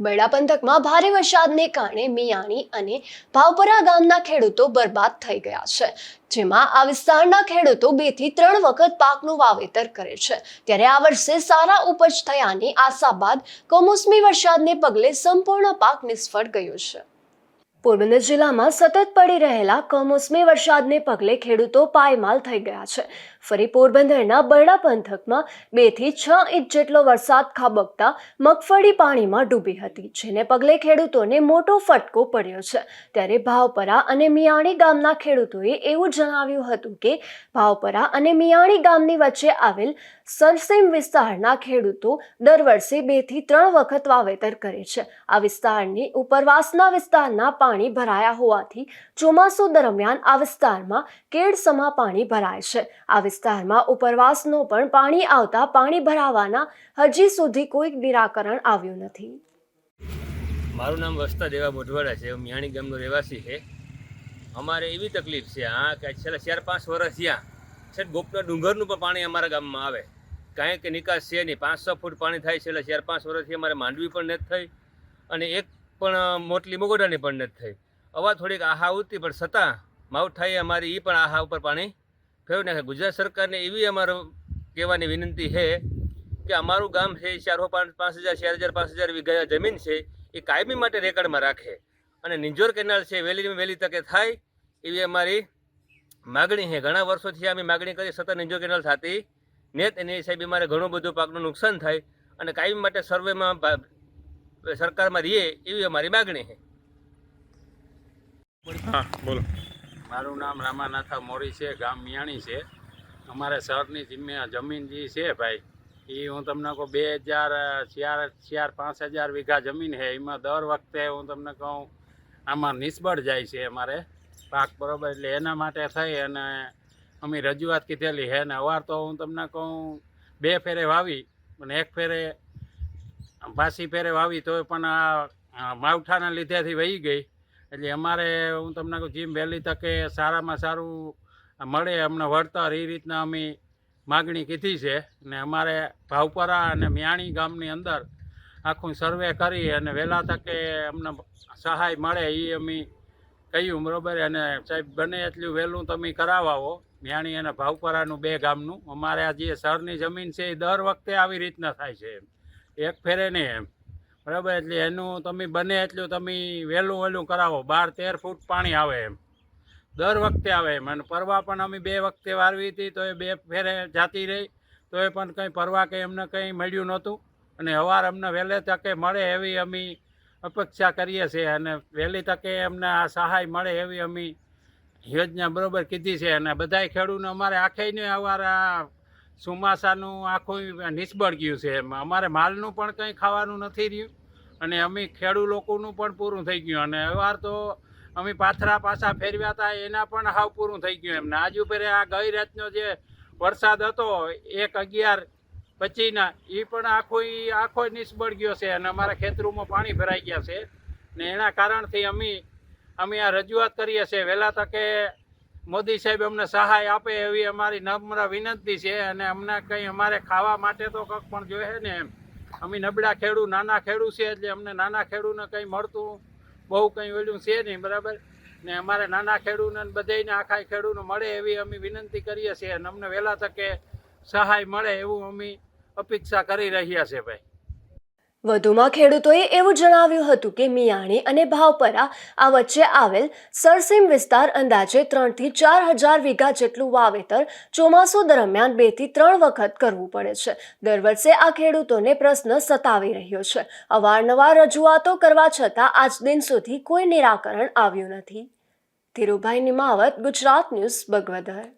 બરડા પંથકમાં ભારે વરસાદને કારણે મિયાણી અને ભાવપરા ગામના ખેડૂતો બરબાદ થઈ ગયા છે. જેમાં આ વિસ્તારના ખેડૂતો બેથી ત્રણ વખત પાકનું વાવેતર કરે છે. ત્યારે આ વર્ષે સારા ઉપજ થયાની આશા બાદ કમોસમી વરસાદને પગલે સંપૂર્ણ પાક નિષ્ફળ ગયો છે. પોરબંદર જિલ્લામાં સતત પડી રહેલા કમોસમી વરસાદને પગલે ખેડૂતો પાયમાલ થઈ ગયા છે. ફરી પોરબંદરના બરડા પંથકમાં બેથી છ ઇંચ જેટલો વરસાદ ખાબકતા મગફળી પાણીમાં ડૂબી હતી, જેને પગલે ખેડૂતોને મોટો ફટકો પડ્યો છે. ત્યારે ભાવપરા અને મિયાણી ગામના ખેડૂતોએ એવું જણાવ્યું હતું કે, ભાવપરા અને મિયાણી ગામની વચ્ચે આવેલ સરસીમ વિસ્તારના ખેડૂતો દર વર્ષે બેથી ત્રણ વખત વાવેતર કરે છે. આ વિસ્તારની ઉપરવાસના વિસ્તારના પાણી ભરાયા હોવાથી ચોમાસું દરમિયાન આ વિસ્તારમાં કેડસમા પાણી ભરાય છે. આ વિસ્તારમાં ઉપરવાસનો પણ પાણી આવતા પાણી ભરાવાના હજી સુધી કોઈ નિરાકરણ આવ્યું નથી. મારું નામ વસ્તા દેવા બોઢવાડા છે. મિયાણી ગામનો રહેવાસી છે. અમારે એવી તકલીફ છે. હા કે છેલ્લા ચાર પાંચ વર્ષ થયા છે ગોપના ડુંગરનું પણ પાણી અમારા ગામમાં આવે. કાંઈ કે નિકાસ છે નહીં. પાંચસો ફૂટ પાણી થાય છેલ્લા ચાર પાંચ વર્ષથી અમારે માંડવી પણ નથી થઈ. અને એક પણ મોટલી મોગોડાની પણ નથી થઈ. અવા થોડીક આહા ઉતી, પણ છતાં માવઠાએ અમારી એ પણ આહા ઉપર પાણી ફેરવી નાખે. ગુજરાત સરકારને એવી અમારો કહેવાની વિનંતી છે કે અમારું ગામ છે ચારો પાંચ પાંચ હજાર, ચાર હજાર, પાંચ હજાર વીઘા જમીન છે એ કાયમી માટે રેકર્ડમાં રાખે. અને નિંજોર કેનાલ છે વહેલી વહેલી તકે થાય એવી અમારી માગણી છે ઘણા વર્ષોથી અમે માગણી કરી સતત નિંજોર કેનાલ થતી નેત. એની સાહેબ, અમારે ઘણું બધું પાકનું નુકસાન થાય. અને કાયમી માટે સર્વેમાં સરકારમાં રહીએ એવી અમારી માગણી છે. હા બોલો. મારું નામ રામાનાથા મોરી છે ગામ મિયાણી છે. અમારે શહેરની જિમ્મે જમીન જે છે ભાઈ એ હું તમને કહું બે હજાર ચાર ચાર પાંચ હજાર વીઘા જમીન છે. એમાં દર વખતે હું તમને કહું આમાં નિષ્ફળ જાય છે અમારે પાક બરોબર? એટલે એના માટે થઈ અને અમે રજૂઆત કીધેલી છે. ને અવાર તો હું તમને કહું બે ફેરે વાવી અને એક ફેરે પાછી ફેરે વાવી તો પણ આ આ માવઠાના લીધેથી વહી ગઈ. એટલે અમારે, હું તમને કહું, જેમ વહેલી તકે સારામાં સારું મળે, અમને વળતર એ રીતના અમે માગણી કીધી છે. ને અમારે ભાવપરા અને મિયાણી ગામની અંદર આખું સર્વે કરી અને વહેલા તકે અમને સહાય મળે એ અમે કહ્યું, બરાબર? અને સાહેબ, બને એટલું વહેલું તમે કરાવો મિયાણી અને ભાવપરાનું બે ગામનું. અમારે આ જે સરની જમીન છે એ દર વખતે આવી રીતના થાય છે એમ. એક ફેરે નહીં એમ. બરાબર? એટલે એનું તમે બને એટલું તમે વહેલું વહેલું કરાવો. બાર, તેર ફૂટ પાણી આવે એમ. દર વખતે આવે એમ. અને પરવા પણ અમે બે વખતે વારવી હતી, તો એ બે ફેરે જાતી રહી. તો એ પણ કંઈ પરવા કંઈ અમને કંઈ મળ્યું નહોતું. અને હવાર અમને વહેલે તકે મળે એવી અમે અપેક્ષા કરીએ છીએ. અને વહેલી તકે અમને આ સહાય મળે એવી અમે યોજના બરાબર કીધી છે. અને બધાય ખેડૂતને અમારે આખેયને અવાર આ ચોમાસાનું આખું નિષ્ફળ ગયું છે એમ. અમારે માલનું પણ કંઈ ખાવાનું નથી રહ્યું અને અમે ખેડૂ લોકોનું પણ પૂરું થઈ ગયું. અને અવાર તો અમે પાથરા પાછા ફેરવ્યા હતા એના પણ હાવ પૂરું થઈ ગયું એમને. આજુ ફેરે આ ગઈ રાતનો જે વરસાદ હતો, એક અગિયાર પચીના એ પણ આખો એ આખો નિષ્ફળ ગયો છે અને અમારા ખેતરોમાં પાણી ભરાઈ ગયા છે. ને એના કારણથી અમે અમે આ રજૂઆત કરીએ છીએ. વહેલા તકે મોદી સાહેબ અમને સહાય આપે એવી અમારી નમ્ર વિનંતી છે અને અમને કંઈ અમારે ખાવા માટે તો કંઈક પણ જોઈએ ને એમ. અમે નબળા ખેડૂત, નાના ખેડૂ છે એટલે અમને નાના ખેડૂને કંઈ મળતું બહુ કંઈ ઓલું છે નહીં, બરાબર? ને અમારે નાના ખેડૂને બધાને આખા ખેડૂને મળે એવી અમે વિનંતી કરીએ છીએ અને અમને વહેલા તકે સહાય મળે એવું અમે અપેક્ષા કરી રહ્યા છે ભાઈ. વધુમાં ખેડૂતોએ એવું જણાવ્યું હતું કે મિયાણી અને ભાવપરા આ વચ્ચે આવેલ સરસીમ વિસ્તાર અંદાજે ત્રણથી ચાર હજાર વીઘા જેટલું વાવેતર ચોમાસું દરમિયાન બેથી ત્રણ વખત કરવું પડે છે. દર વર્ષે આ ખેડૂતોને પ્રશ્ન સતાવી રહ્યો છે. અવારનવાર રજૂઆતો કરવા છતાં આજ દિન સુધી કોઈ નિરાકરણ આવ્યું નથી. ધીરુભાઈ નિમાવત, ગુજરાત ન્યૂઝ, બગવદર.